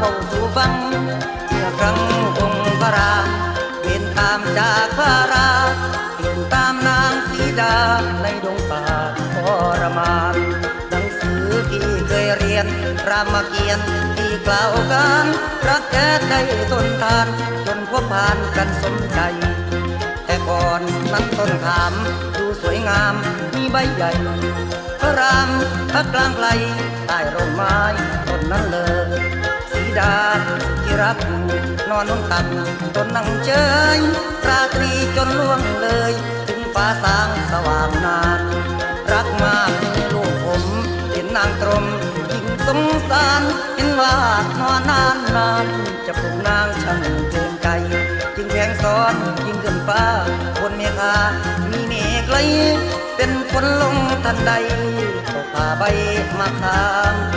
เบาสู่ฟังเมื่อครั้งองค์พระรามเป็นตามจากพระราติดตามนางสีดาในดงป่าทรมานหนังสือที่เคยเรียนรามเกียรติที่กล่าวกันรักแท้ได้ทนทานจนพบผ่านกันสมใจแต่ก่อนนั้นต้นขามดูสวยงามมีใบใหญ่ พระรามพระกลางไกลใต้ร่มไม้ สีดาสุธิรักนอนนงตักต้นนั่งเฉยราตรีจนล่วงเลย ถึงฟ้าสางสว่างนานรักมากลูกผม เห็นนางตรมยิ่งสงสารเห็นว่านอนนานนานจะปลุกนางช่างเกินไกลจึงแทงซ้อนยิ่งขึ้นฟ้าบนเมฆามีเมฆไหลเป็นฝนลงทันใดตกผ่าใบมาคาง